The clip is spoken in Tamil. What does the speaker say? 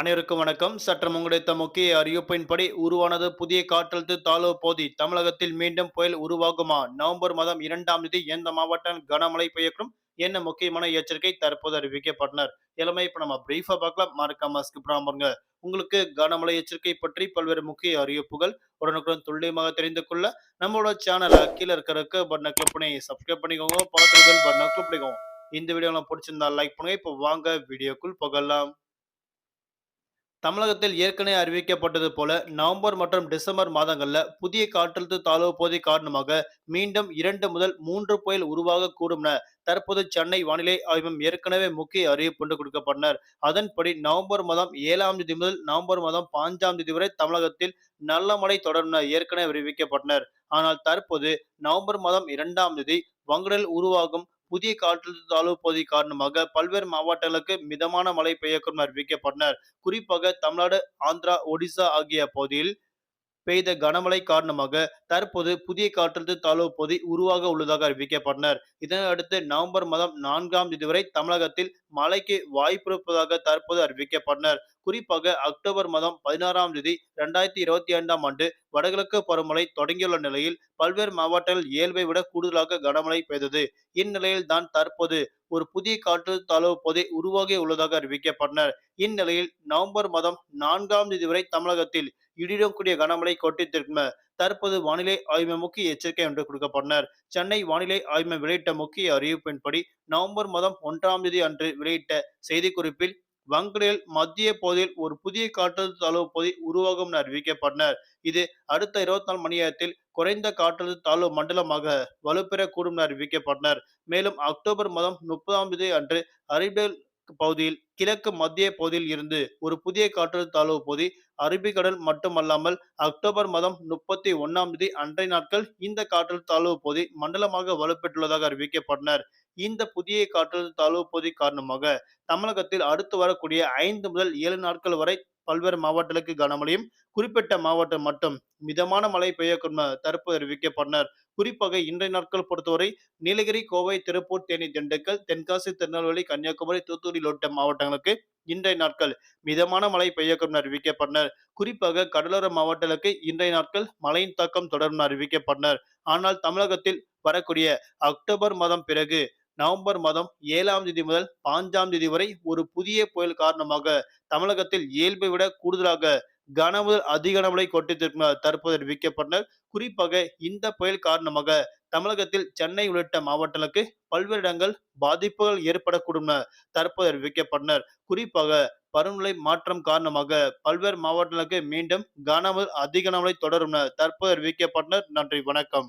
அனைவருக்கும் வணக்கம். சற்றம் கிடைத்த முக்கிய அறிவிப்பின்படி உருவானது புதிய காற்றழுத்த தாழ்வு பகுதி தமிழகத்தில் மீண்டும் புயல் உருவாகுமா? நவம்பர் மாதம் இரண்டாம் தேதி எந்த மாவட்டம் கனமழை பெய்யக்கும் என்ன முக்கியமான எச்சரிக்கை தற்போது அறிவிக்கப்பட்டனர்? எல்லாமே இப்ப நம்ம பிரீஃபா பார்க்கலாம். மறக்காம ஸ்கிப் பாருங்க. உங்களுக்கு கனமழை எச்சரிக்கை பற்றி பல்வேறு முக்கிய அறிவிப்புகள் உடனுக்குடன் துல்லியமாக தெரிந்து கொள்ள நம்மளோட சேனலை கீழே இருக்கிறதுக்கு பட்டனை கிளிக் பண்ணி சப்ஸ்கிரைப் பண்ணிக்கோங்க. பார்த்து பட்டனை கிளிக் பண்ணிக்கோங்க. இந்த வீடியோ பிடிச்சிருந்தா லைக் பண்ணுங்க. இப்போ வாங்க வீடியோக்குள் போகலாம். தமிழகத்தில் ஏற்கனவே அறிவிக்கப்பட்டது போல நவம்பர் மற்றும் டிசம்பர் மாதங்களில் புதிய காற்றழுத்த தாழ்வு பகுதி காரணமாக மீண்டும் இரண்டு முதல் மூன்று புயல் உருவாகக்கூடும் என தற்போது சென்னை வானிலை ஆய்வம் ஏற்கனவே முக்கிய அறிவிப்பு கொடுக்கப்பட்டனர். அதன்படி நவம்பர் மாதம் ஏழாம் தேதி முதல் நவம்பர் மாதம் பாஞ்சாம் தேதி வரை தமிழகத்தில் நல்ல மழை தொடரும் என ஏற்கனவே அறிவிக்கப்பட்டனர். ஆனால் தற்போது நவம்பர் மாதம் இரண்டாம் தேதி வங்கடல் உருவாகும் புதிய காற்றழுத்த தாழ்வு பகுதி காரணமாக பல்வேறு மாவட்டங்களுக்கு மிதமான மழை பெய்யக்கூடும் அறிவிக்கப்பட்டனர் குறிப்பாக தமிழ்நாடு ஆந்திரா ஒடிசா ஆகிய பகுதியில் பெய்த கனமழை காரணமாக தற்போது புதிய காற்றழுத்த தாழ்வு பகுதி உருவாக உள்ளதாக அறிவிக்கப்பட்டனர். இதனையடுத்து நவம்பர் மாதம் நான்காம் தேதி வரை தமிழகத்தில் மழைக்கு வாய்ப்பு இருப்பதாக தற்போது அறிவிக்கப்பட்டனர். குறிப்பாக அக்டோபர் மாதம் பதினாறாம் தேதி இரண்டாயிரத்தி இருபத்தி ஐந்தாம் ஆண்டு வடகிழக்கு பருவமழை தொடங்கியுள்ள நிலையில் பல்வேறு மாவட்டங்கள் இயல்பை விட கூடுதலாக கனமழை பெய்தது. இந்நிலையில் தான் தற்போது ஒரு புதிய காற்று தாழ்வு பகுதி உருவாகி உள்ளதாக அறிவிக்கப்பட்டனர். இந்நிலையில் நவம்பர் மாதம் நான்காம் தேதி வரை தமிழகத்தில் இடியுடன் கூடிய கனமழை கொட்டித்திருக்கும் தற்போது வானிலை ஆய்வு முக்கிய எச்சரிக்கை ஒன்று கொடுக்கப்பட்டனர். சென்னை வானிலை ஆய்வு வெளியிட்ட முக்கிய அறிவிப்பின்படி நவம்பர் மாதம் ஒன்றாம் தேதி அன்று வெளியிட்ட செய்திக்குறிப்பில் வங்கடேல் மத்திய பகுதியில் ஒரு புதிய காற்றழுத்த தாழ்வு பகுதி உருவாகும் என அறிவிக்கப்பட்டனர். இது அடுத்த இருபத்தி நாலு மணி நேரத்தில் குறைந்த காற்றழுத்த தாழ்வு மண்டலமாக வலுப்பெறக்கூடும் என அறிவிக்கப்பட்டனர். மேலும் அக்டோபர் மாதம் முப்பதாம் தேதி அன்று அரபியல் பகுதியில் கிழக்கு மத்திய பகுதியில் இருந்து ஒரு புதிய காற்றழுத்த தாழ்வு பகுதி அரபிக்கடல் மட்டுமல்லாமல் அக்டோபர் மாதம் முப்பத்தி ஒன்னாம் தேதி அன்றைய நாட்கள் இந்த காற்றழுத்த தாழ்வு பகுதி மண்டலமாக வலுப்பெற்றுள்ளதாக அறிவிக்கப்பட்டனர். இந்த புதிய காற்றழுத்த தாழ்வு பகுதி காரணமாக தமிழகத்தில் அடுத்து வரக்கூடிய ஐந்து முதல் ஏழு நாட்கள் வரை பல்வேறு மாவட்டங்களுக்கு கனமழையும் குறிப்பிட்ட மாவட்டம் மட்டும் மிதமான மழை பெய்யக்கூடும் தற்போது அறிவிக்கப்பட்டனர். குறிப்பாக இன்றைய நாட்கள் பொறுத்தவரை நீலகிரி கோவை திருப்பூர் தேனி திண்டுக்கல் தென்காசி திருநெல்வேலி கன்னியாகுமரி தூத்துக்குடி உள்ளிட்ட மாவட்டங்களுக்கு இன்றைய நாட்கள் மிதமான மழை பெய்யக்கூடும் அறிவிக்கப்பட்டனர். குறிப்பாக கடலோர மாவட்டங்களுக்கு இன்றைய நாட்கள் மழையின் தாக்கம் தொடரும் அறிவிக்கப்பட்டனர். ஆனால் தமிழகத்தில் வரக்கூடிய அக்டோபர் மாதம் பிறகு நவம்பர் மாதம் ஏழாம் தேதி முதல் பாஞ்சாம் தேதி வரை ஒரு புதிய புயல் காரணமாக தமிழகத்தில் இயல்பை விட கூடுதலாக கனமுதல் அதிக கனமழை கொட்டித்திருக்கும் தற்போது அறிவிக்கப்பட்டனர் குறிப்பாக இந்த புயல் காரணமாக தமிழகத்தில் சென்னை உள்ளிட்ட மாவட்டங்களுக்கு பல்வேறு இடங்கள் பாதிப்புகள் ஏற்படக்கூடும் தற்போது அறிவிக்கப்பட்டனர் குறிப்பாக பருவநிலை மாற்றம் காரணமாக பல்வேறு மாவட்டங்களுக்கு மீண்டும் கனமுதல் அதிக கனமழை தொடரும் தற்போது அறிவிக்கப்பட்டனர் நன்றி வணக்கம்.